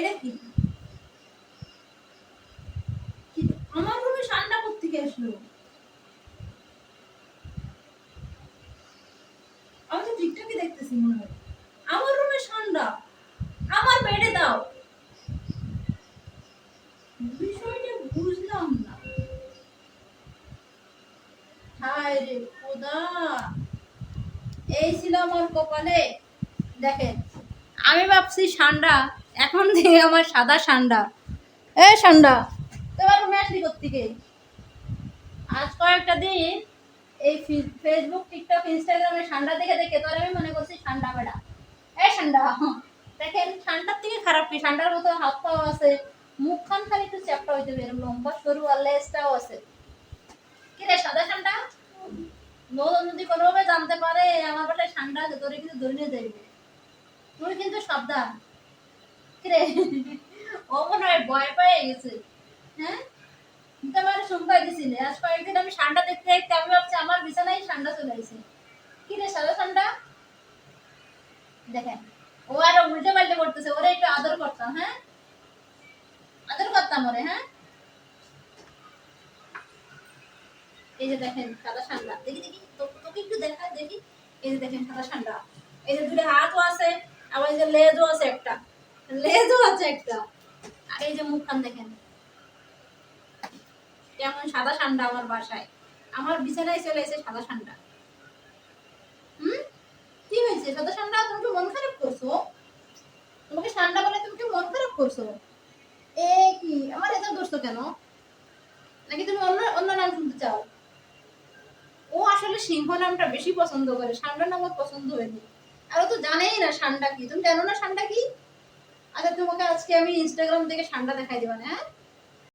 এটা কি? আমার রুমে ঠান্ডা কোথেকে আসলো? আমি তো ঠিকঠাকই দেখতেছি মনে হয়। আমার রুমে ঠান্ডা আমার বেডে দাও। বিষয়টা বুঝলাম না। হায় রে খোদা। এই ছিল আমার কপালে। দেখেন, আমি ভাবছি ঠান্ডা এখন থেকে আমার সাদা ঠান্ডা এ ঠান্ডা তোমার রুমে আসলি কোথেকে আজ কয়েকটা দিন এই ফেসবুক টিকটক ইনস্টাগ্রামে ঠান্ডা দেখে দেখে তোর আমি মনে করছি ঠান্ডা বেড়া। এই ঠান্ডা দেখেন ঠান্ডার থেকে খারাপ কি? ঠান্ডার মতো হাত পাও আছে, মুখখান খালি একটু চ্যাপটা হইতে বেরোম লম্বা সরু আর লেজটাও আছে। কি রে, সাদা ঠান্ডা লোক যদি কোনোভাবে জানতে পারে, আমার বাসায় ঠান্ডা আছে, তোরে কিন্তু ধরে নিয়ে যাইবে। তুই কিন্তু সাবধান। ও মনে হয় ভয় পেয়ে গেছে। হ্যাঁ? তো আমার আজ কয়েকদিন আমি ঠান্ডা দেখতে দেখতে আমি ভাবছি আমার বিছানায় ঠান্ডা চলে সাদা ঠান্ডা দেখেন, ও আর উল্টে পাল্টে করতেছে একটু আদর করতাম হ্যাঁ? আদর করতাম ওরে হ্যাঁ? এই যে দেখেন সাদা ঠান্ডা দেখি দেখি তোকে একটু দেখা দেখি। এই যে দেখেন সাদা ঠান্ডা এই যে দুটো হাতও আছে, আবার এই যে লেজও আছে একটা। লেজও আছে একটা। আর এই যে মুখখান দেখেন। সাদা ঠান্ডা আমার বাসায়। আমার বিছানায় চলে এসে সাদা ঠান্ডা হুম? কি হয়েছে? সাদা ঠান্ডা তুমি মন খারাপ করছ? তোমাকে ঠান্ডা বলে তুমি মন খারাপ করছ? এ কি? আমার এত দোষ কেন? নাকি তুমি অন্য অন্য নাম শুনতে চাও? ও আসলে সিংহ নামটা বেশি পছন্দ করে। ষান্ডা নাম পছন্দ হয়নি। আর ও তো জানেই না ষান্ডা কি। তুমি জানো না ষান্ডা কি? আচ্ছা তোমাকে আজকে আমি ইনস্টাগ্রাম থেকে ঠান্ডা দেখাই দেবো না হ্যাঁ?